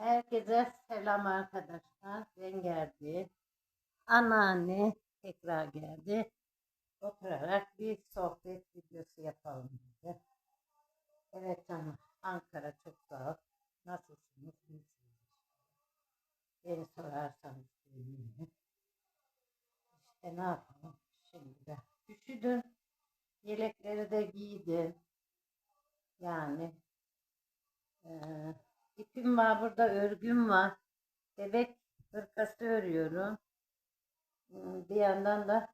Herkese selam arkadaşlar. Ben geldi. Anneanne tekrar geldi. Oturarak bir sohbet videosu yapalım dedi. Evet canım. Ankara çok sağ ol. Nasılsınız? İyisiniz. Beni sorarsanız sevinirim. İşte ne yapalım şimdi de. Üşüdüm. Yelekleri de giydim. Yani eee İpim var burada örgüm var. Bebek hırkası örüyorum. Hmm, Bir yandan da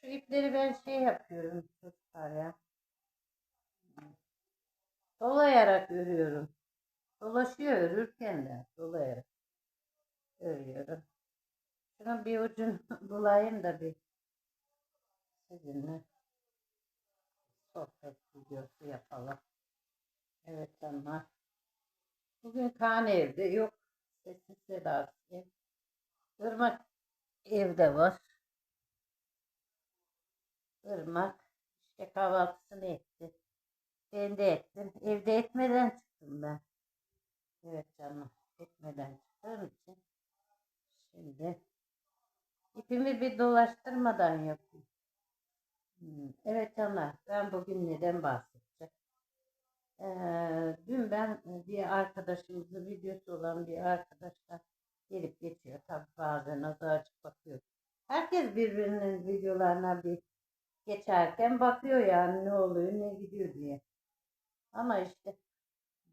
şu ipleri ben şey yapıyorum çocuklar ya. Dolayarak örüyorum. Dolaşıyor örürken de dolayarak örüyorum. Şunun bir ucunu bulayım da bir sizinle sohbet videosu yapalım. Evet canlar. Bugün Kaan evde yok. Sessiz sedasız. Irmak evde var. Irmak işte kahvaltısını etti. Ben de ettim. Evde etmeden çıktım ben. Evet canım. Etmeden çıktığım için. Şimdi ipimi bir dolaştırmadan yapayım. Hmm, Evet canlar. Ben bugün neden bahsedeceğim? Dün ben bir arkadaşımızın videosu olan bir arkadaşla gelip geçiyor. Tabii bazen az açık bakıyor. Herkes birbirinin videolarına bir geçerken bakıyor yani ne oluyor ne gidiyor diye. Ama işte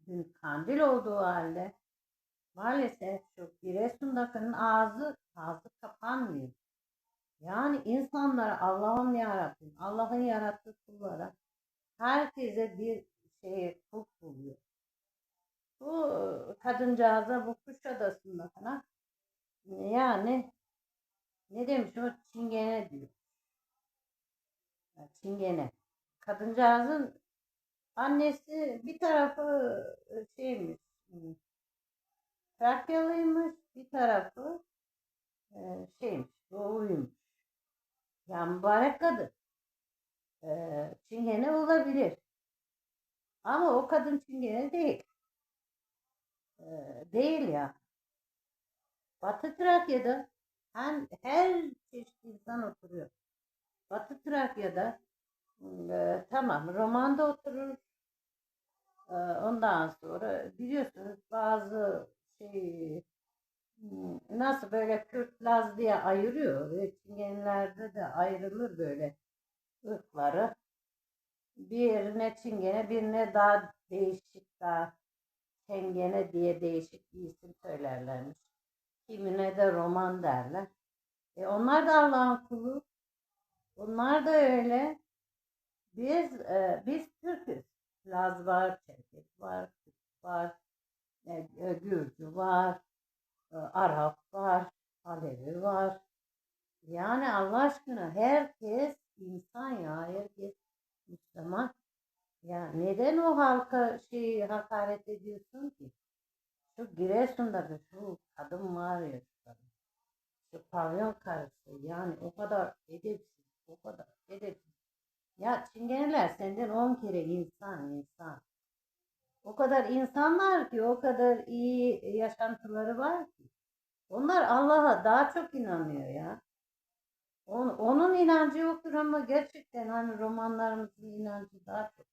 dün kandil olduğu halde maalesef şu Giresun'dakinin ağzı ağzı kapanmıyor. Yani insanlara Allah'ım yarabbim Allah'ın yarattığı kullara herkese bir şey kul buluyor. Bu kadıncağıza bu Kuşadası'nda falan yani ne demiş o çingene diyor. Çingene. Kadıncağızın annesi bir tarafı şeymiş hmm, Trakyalıymış bir tarafı e, şeymiş doğuymuş. Ya mübarek kadın. E, çingene olabilir. Ama o kadın çingene değil. Ee, değil ya. Batı Trakya'da hem her çeşit insan oturuyor. Batı Trakya'da e, tamam romanda oturur. E, ondan sonra biliyorsunuz bazı şey hmm, nasıl böyle Kürt Laz diye ayırıyor Çingenlerde de ayrılır böyle ırkları birine çingene, birine daha değişik daha çengene diye değişik bir isim söylerlermiş. Kimine de roman derler. E onlar da Allah'ın kulu. Bunlar da öyle. Biz e, biz Türk'üz. Laz var, Çerkez var, Kürt var, e, e, Gürcü var, e, Arap var, Alevi var. Yani Allah aşkına herkes insan ya, herkes Müslüman. Ya neden o halka şey hakaret ediyorsun ki? Şu Giresun'da da şu kadın var ya şu kadın. Şu pavyon karısı yani o kadar edepsiz, o kadar edepsiz. Ya çingeneler senden on kere insan insan. O kadar insanlar ki o kadar iyi yaşantıları var ki. Onlar Allah'a daha çok inanıyor ya. On- Onun inancı yoktur ama gerçekten hani romanlarımızın inancı daha çok.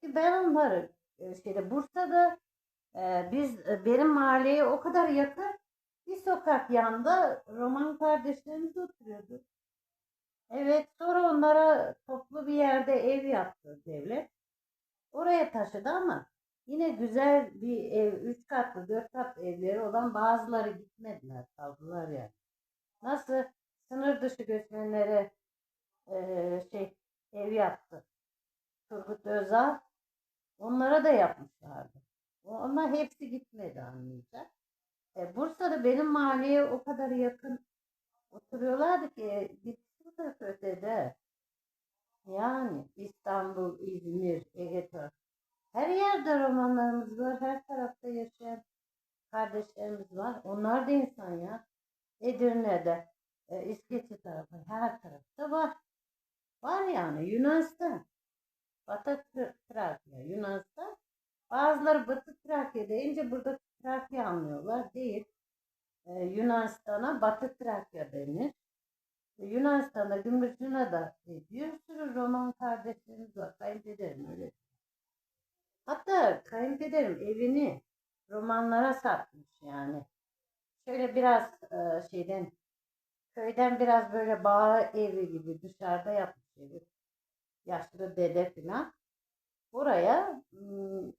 Çünkü ben onları e, şeyde Bursa'da e, biz e, benim mahalleye o kadar yakın bir sokak yanda roman kardeşlerimiz oturuyordu. Evet sonra onlara toplu bir yerde ev yaptı devlet. Oraya taşıdı ama yine güzel bir ev, üç katlı, dört katlı evleri olan bazıları gitmediler, kaldılar yani. Nasıl sınır dışı göçmenlere eee, şey ev yaptı. Turgut Özal onlara da yapmışlardı. Ama hepsi gitmedi anlayacak. E, Bursa'da benim mahalleye o kadar yakın oturuyorlardı ki bir sınıf ötede. Yani İstanbul, İzmir, Ege. Her yerde romanlarımız var. Her tarafta yaşayan kardeşlerimiz var. Onlar da insan ya. Edirne'de, e, tarafı her tarafta var. Var yani Yunanistan. Batı Tr- Trakya, Yunanistan. Bazıları Batı Trakya deyince burada Trakya anlıyorlar. Değil. Ee, Yunanistan'a Batı Trakya denir. Ee, Yunanistan'da Gümrücü'ne de bir sürü Roman kardeşlerimiz var. Kayınpederim öyle. Hatta kayınpederim evini Romanlara satmış yani. Şöyle biraz e, şeyden köyden biraz böyle bağ evi gibi dışarıda yapmış evi. Yaşlı dede falan. Buraya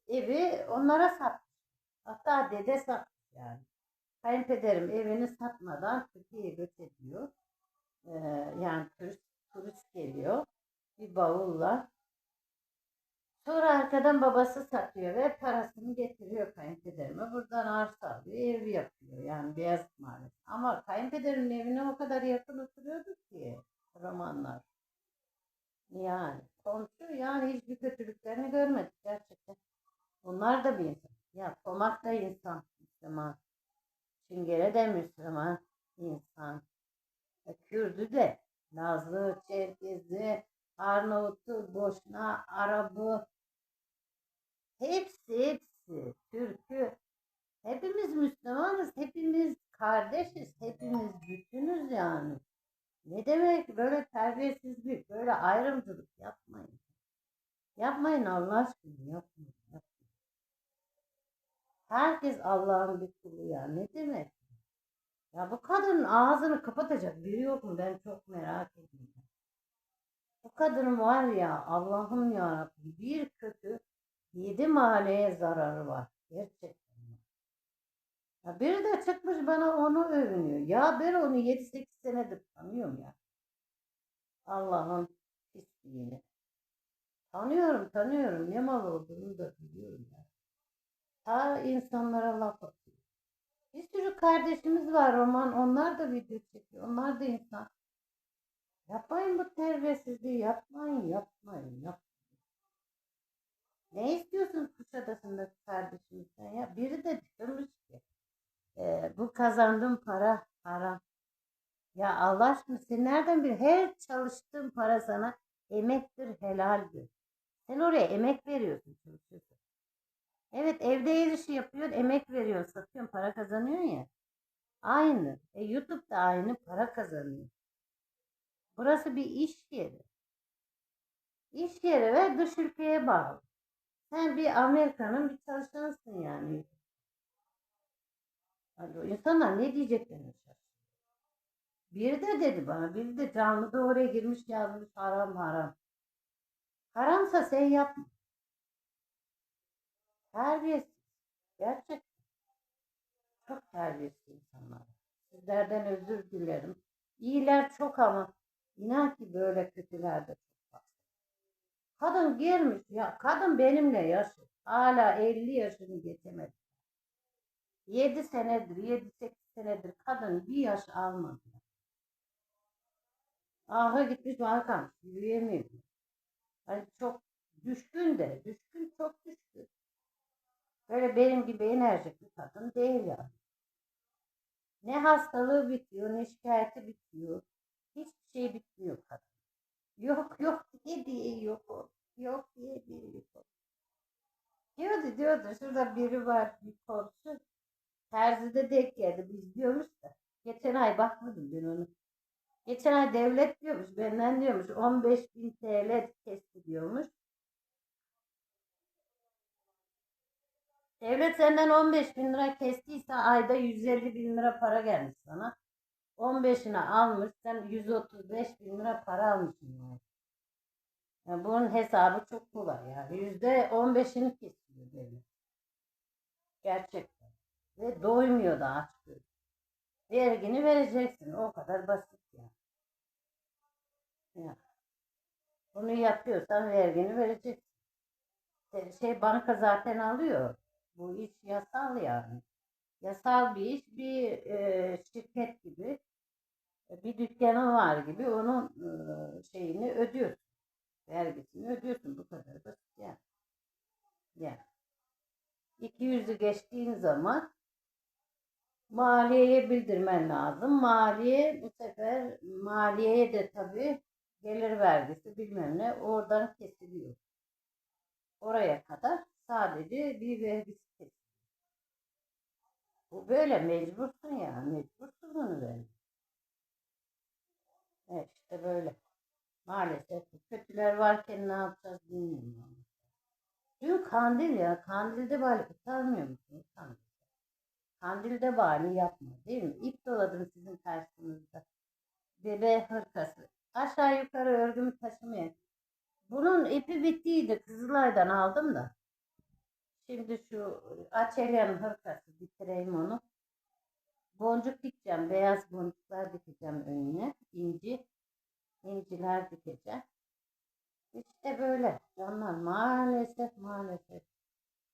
evi onlara satmış. Hatta dede satmış yani. Kayınpederim evini satmadan Türkiye'ye göç ediyor. Ee, yani turist, turist geliyor. Bir bavulla. Sonra arkadan babası satıyor ve parasını getiriyor kayınpederime. Buradan arsa alıyor, ev yapıyor. Yani beyaz mahallesi. Ama kayınpederimin evine o kadar yakın oturuyorduk ki romanlar. Yani komşu yani hiçbir kötülüklerini görmedik gerçekten. Bunlar da bir insan. Ya Tomak da insan, Müslüman. Çingene de Müslüman insan. E, Kürdü de, Lazlı, Çerkezi, Arnavut'u, Boşna, Arabı, hepsi hepsi, Türk'ü. Hepimiz Müslümanız, hepimiz kardeşiz, hepimiz bütünüz yani. Ne demek böyle terbiyesizlik, böyle ayrımcılık yapmayın. Yapmayın Allah aşkına yapmayın. yapmayın. Herkes Allah'ın bir kulu ya. Ne demek? Ya bu kadının ağzını kapatacak biri yok mu? Ben çok merak ediyorum. Bu kadının var ya Allah'ım ya bir kötü yedi mahalleye zararı var. Gerçekten. Ya biri de çıkmış bana onu övünüyor. Ya ben onu 7-8 senedir tanıyorum ya. Allah'ın pisliğini. Tanıyorum tanıyorum. Ne mal olduğunu da biliyorum ya. Ta insanlara laf atıyor. Bir sürü kardeşimiz var Roman. Onlar da video çekiyor. Onlar da insan. Yapmayın bu terbiyesizliği. Yapmayın, yapmayın, yapmayın. Ne istiyorsun Kuşadası'ndaki kardeşimizden ya? Biri de demiş ki e, bu kazandığım para haram. Ya Allah aşkına sen nereden bil? Her çalıştığın para sana emektir, helaldir. Sen oraya emek veriyorsun, çalışıyorsun. Evet evde el işi yapıyorsun, emek veriyorsun, satıyorsun, para kazanıyorsun ya. Aynı. E, YouTube da aynı para kazanıyor. Burası bir iş yeri. İş yeri ve dış ülkeye bağlı. Sen bir Amerika'nın bir çalışanısın yani. Hani o insanlar ne diyeceklerini. Biri de dedi bana, biri de canlıda oraya girmiş yazmış haram haram. Haramsa sen yapma. Terbiyesiz. Gerçekten. Çok terbiyesiz insanlar. Sizlerden özür dilerim. İyiler çok ama inan ki böyle kötüler de çok fazla. Kadın girmiş ya kadın benimle yaşıyor. Hala 50 yaşını geçemedi. 7 senedir, 7-8 senedir kadın bir yaş almadı. Aha gitmiş balkan, yürüyemiyor. Hani çok düşkün de, düşkün çok düşkün. Böyle benim gibi enerjik bir kadın değil yani. Ne hastalığı bitiyor, ne şikayeti bitiyor. Şey bitmiyor kadın. Yok yok diye diye yok. Yok diye diye yok o. Diyordu diyordu şurada biri var bir komşu. Terzide denk geldi biz diyormuş da. Geçen ay bakmadım ben onu. Geçen ay devlet diyormuş benden diyormuş 15 bin TL kesti diyormuş. Devlet senden 15 bin lira kestiyse ayda 150 bin lira para gelmiş sana. 15'ini almış sen 135 bin lira para almışsın yani. yani bunun hesabı çok kolay yani. Yüzde 15'ini kesiyor devlet. Gerçekten. Ve doymuyor da aç. Vergini vereceksin. O kadar basit yani. Ya. Bunu yapıyorsan vergini vereceksin. Şey banka zaten alıyor. Bu iş yasal yani. Yasal bir iş, bir e, şirket gibi, bir dükkanı var gibi onun e, şeyini ödüyorsun. Vergisini ödüyorsun. Bu kadar basit yani. Yani. 200'ü geçtiğin zaman maliyeye bildirmen lazım. Maliye bu sefer maliyeye de tabii gelir vergisi bilmem ne oradan kesiliyor. Oraya kadar sadece bir vergisi kesiliyor. Bu böyle mecbursun ya. Mecbursun bunu böyle. İşte böyle. Maalesef kötüler varken ne yapacağız bilmiyorum. Dün kandil ya. Kandilde bari utanmıyor musun? Utanmıyor. Kandilde bari yapma değil mi? İp doladım sizin karşınızda. Bebe hırkası. Aşağı yukarı örgümü taşımaya. Bunun ipi bittiydi. Kızılay'dan aldım da. Şimdi şu açelem hırkası bitireyim onu. Boncuk dikeceğim. Beyaz boncuklar dikeceğim önüne. İnci. İnciler dikeceğim. İşte böyle canlar maalesef maalesef.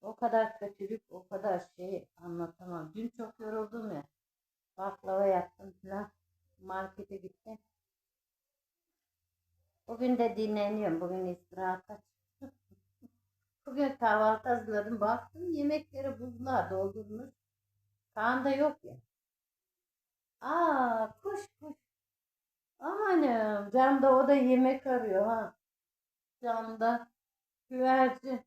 O kadar kötülük, o kadar şey anlatamam. Dün çok yoruldum ya. Baklava yaptım falan. Markete gittim. Bugün de dinleniyorum. Bugün istirahata çıktım. Bugün kahvaltı hazırladım. Baktım yemekleri buzluğa doldurmuş. Kaan da yok ya. Aa kuş kuş. Amanım camda o da yemek arıyor ha. Camda güvercin.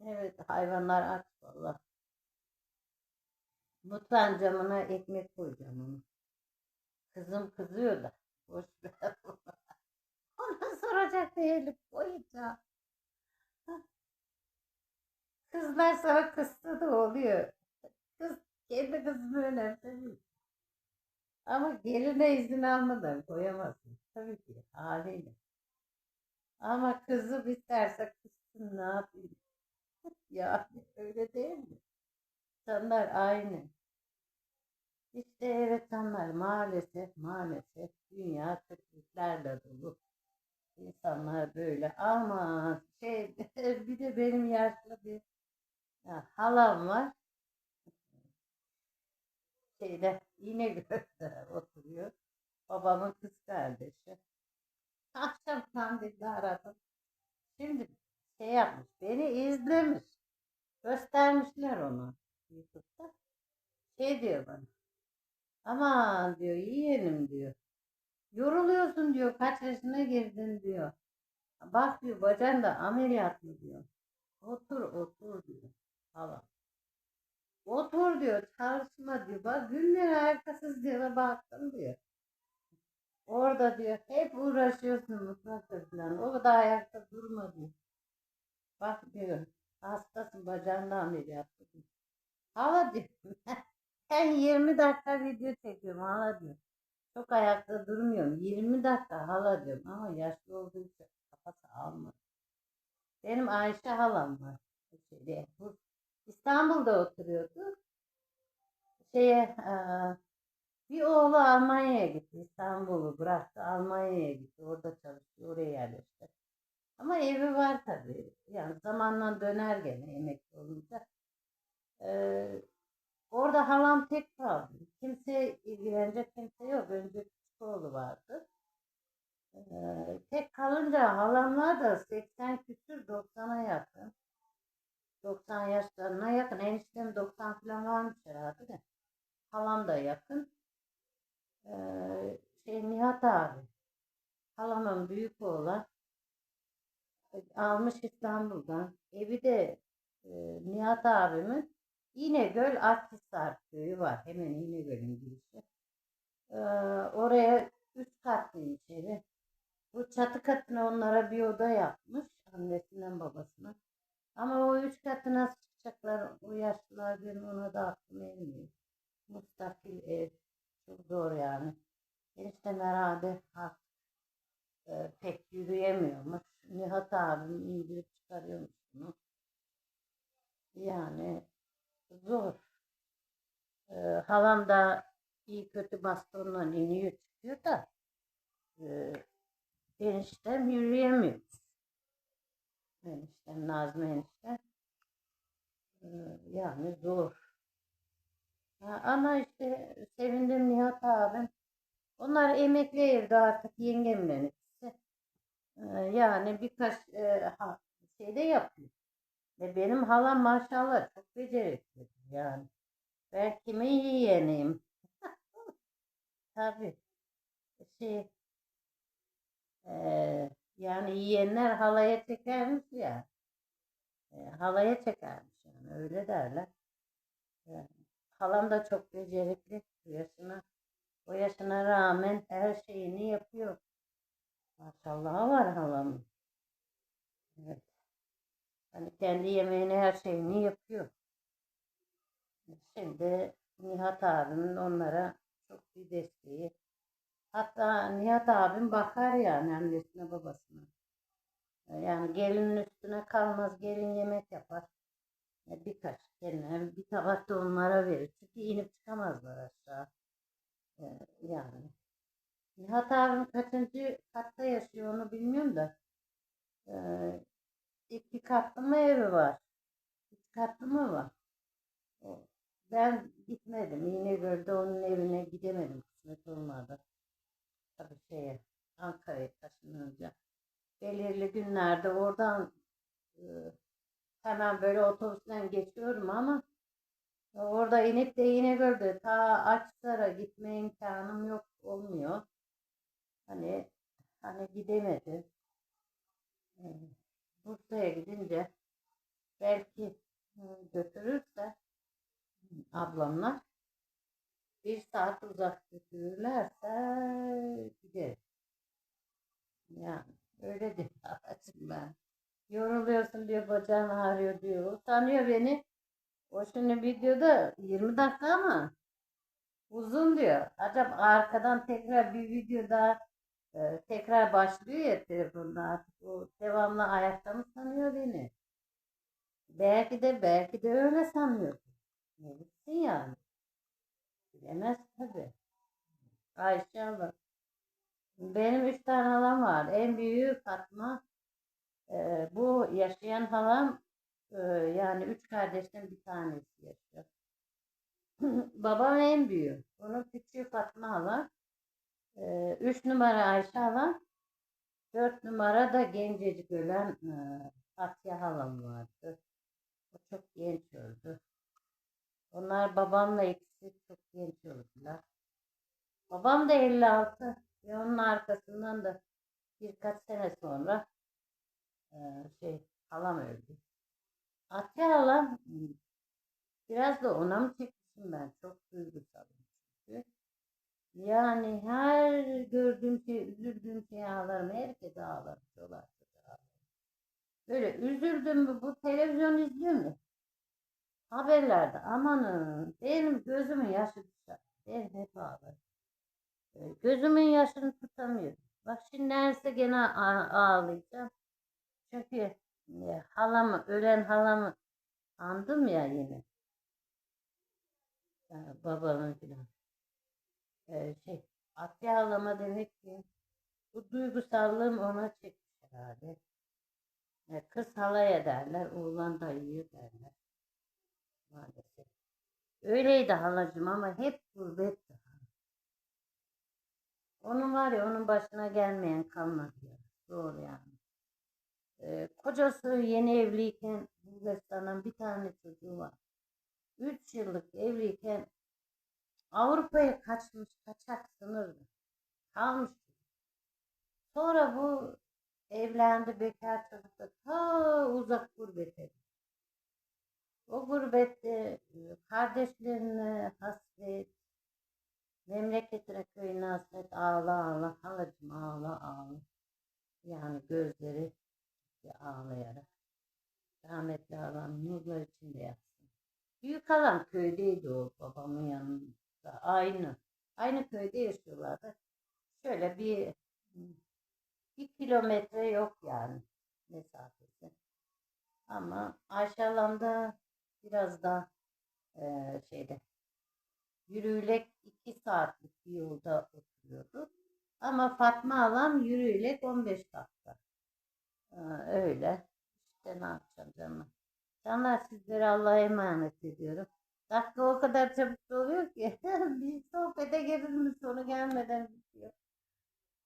Evet hayvanlar aç valla. Mutfağın camına ekmek koyacağım onu. Kızım kızıyor da. Boş ver. Ona soracak değilim. Koyacağım. Kızlar sana kızsa da oluyor. Kız kendi kızını önemsemiyor. Ama geline izin almadan koyamazsın. Tabii ki haliyle. Ama kızı isterse kızsın ne yapayım? Ya öyle değil mi? İnsanlar aynı. İşte evet canlar maalesef maalesef dünya kötülüklerle dolu. İnsanlar böyle ama şey bir de benim yaşlı bir ya, halam var. Şeyde İnegöl'de oturuyor. Babamın kız kardeşi. Akşam kandilde aradım. Şimdi şey yapmış, beni izlemiş. Göstermişler onu YouTube'da. Şey diyor bana. Aman diyor yeğenim diyor. Yoruluyorsun diyor. Kaç yaşına girdin diyor. Bak diyor bacan da ameliyat mı diyor. Otur otur diyor. Hala. Otur diyor. Çalışma diyor. Bak günler arkasız diyor. Baktım diyor. Orada diyor hep uğraşıyorsun mutfakta falan. O da ayakta durma diyor. Bak diyor. Hastasın bacağında ameliyat diyor. Hala diyor. Ben 20 dakika video çekiyorum hala diyor. Çok ayakta durmuyorum. 20 dakika hala diyorum ama yaşlı olduğu için kafası almadı. Benim Ayşe halam var. Şeyde, İstanbul'da oturuyordu. Şeye, e, bir oğlu Almanya'ya gitti. İstanbul'u bıraktı. Almanya'ya gitti. Orada çalıştı. Oraya yerleşti. Ama evi var tabii. Yani zamanla döner gene emekli olunca. Ee, orada halam tek kaldı. Kimse ilgilenecek kimse yok. Önce küçük oğlu vardı. Ee, tek kalınca halamlar da 80 küsür 90'a yakın. 90 yaşlarına yakın. Eniştem 90 falan varmış herhalde de. Halam da yakın. Ee, şey Nihat abi. Halamın büyük oğlan almış İstanbul'dan. Evi de e, Nihat abimin İnegöl Akhisar köyü var. Hemen İnegöl'ün girişi. Ee, oraya üç katlı içeri. Bu çatı katına onlara bir oda yapmış. Annesinden babasına. Ama o üç katı nasıl çıkacaklar o yaşlılar benim ona da aklım ermiyor. Mustakil ev. Çok zor yani. Eniştem herhalde ha, e, pek yürüyemiyormuş. Nihat abim indirip çıkarıyormuş bunu. Yani zor. E, halam da iyi kötü bastonla iniyor çıkıyor da e, eniştem yürüyemiyor. Eniştem Nazmi eniştem. E, yani zor. Ama işte sevindim Nihat abim. Onlar emekli evde artık yengemle ikisi. Ee, yani birkaç e, ha, şey de yapıyor. Ve benim halam maşallah çok becerikli yani. Ben kimin yeğeniyim? Tabii. Şey, e, yani yeğenler halaya çekermiş ya. E, halaya çekermiş yani öyle derler. Yani, halam da çok becerikli yaşına. O yaşına rağmen her şeyini yapıyor. Maşallah var halamın. Evet. Hani kendi yemeğini her şeyini yapıyor. Şimdi Nihat abimin onlara çok bir desteği. Hatta Nihat abim bakar yani annesine babasına. Yani gelinin üstüne kalmaz, gelin yemek yapar. E, Birkaç kendine bir tabak da onlara verir. Çünkü inip çıkamazlar aşağı. E, Yani. Nihat abim kaçıncı katta yaşıyor onu bilmiyorum da. E, iki katlı mı evi var? Üç katlı mı var? Ben gitmedim. İnegöl'de onun evine gidemedim. Kısmet olmadı. Tabii şeye Ankara'ya taşınınca. Belirli günlerde oradan e, hemen böyle otobüsten geçiyorum ama orada inip de İnegöl'de ta Akhisar'a gitme imkanım yok olmuyor. Hani hani gidemedim. E, Bursa'ya gidince belki e, götürürse ablamlar bir saat uzak götürürlerse giderim. Yani öyle diyor ben. Yoruluyorsun diyor bacağın ağrıyor diyor. Utanıyor beni. O şimdi videoda 20 dakika ama uzun diyor. Acaba arkadan tekrar bir video daha e, tekrar başlıyor ya telefonda artık o devamlı ayakta mı sanıyor beni? Belki de belki de öyle sanıyor. Ne bilsin yani. Bilemez tabii. Ayşe abla. Benim üç tane halam var. En büyüğü Fatma. Ee, bu yaşayan halam e, yani üç kardeşten bir tanesi yaşıyor. Babam en büyüğü. Onun küçüğü Fatma hala. Ee, üç numara Ayşe hala. Dört numara da gencecik ölen e, Fatya halam vardı. O çok genç öldü. Onlar babamla ikisi çok genç öldüler. Babam da 56 ve onun arkasından da birkaç sene sonra e, şey halam öldü. Atya halam biraz da ona mı çekmişim ben çok duygusalım çünkü. Yani her gördüğüm şey, üzüldüğüm şey ağlarım. Herkese ağlarım. Artık ağlarım. Böyle üzüldüm mü bu televizyon izliyorum ya. Haberlerde amanın benim gözümün yaşı düşer. Ben hep ağlarım. E, Gözümün yaşını tutamıyorum. Bak şimdi neredeyse gene ağlayacağım. Çünkü e, halamı, ölen halamı andım ya yine. E, babamın filan. E, şey, Atya halama demek ki bu duygusallığım ona çekmiş herhalde. E, kız halaya derler, oğlan dayıyor derler. Maalesef. Öyleydi halacığım ama hep gurbetti. Onun var ya onun başına gelmeyen kalmadı ya. Doğru yani. Ee, kocası yeni evliyken Bulgaristan'dan bir tane çocuğu var. Üç yıllık evliyken Avrupa'ya kaçmış kaçak sınırda. Kalmış. Sonra bu evlendi bekar çocukla ta uzak gurbete. O gurbette e, kardeşlerine hasret, memleketine köyüne hasret ağla ağla halacım ağla ağla. Yani gözleri ağlayarak. Rahmetli halam nurlar içinde yatsın. Büyük halam köydeydi o babamın yanında. Aynı. Aynı köyde yaşıyorlardı. Şöyle bir bir kilometre yok yani mesafesi. Ama Ayşe halam da biraz da eee, şeyde yürüyerek iki saatlik bir yolda oturuyordu. Ama Fatma halam yürüyerek 15 dakika. Ee, öyle. İşte ne yapacağım canım. Canlar sizlere Allah'a emanet ediyorum. Dakika o kadar çabuk doluyor ki bir sohbete gelir sonu gelmeden bitiyor.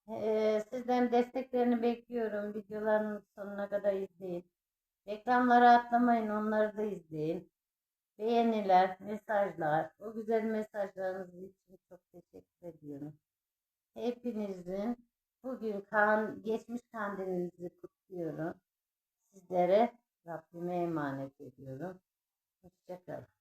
Ee, sizden desteklerini bekliyorum. Videoların sonuna kadar izleyin. Reklamları atlamayın, onları da izleyin. Beğeniler, mesajlar, o güzel mesajlarınız için çok teşekkür ediyorum. Hepinizin bugün kan, geçmiş kandilinizi kutluyorum. Sizlere Rabbime emanet ediyorum. Hoşçakalın.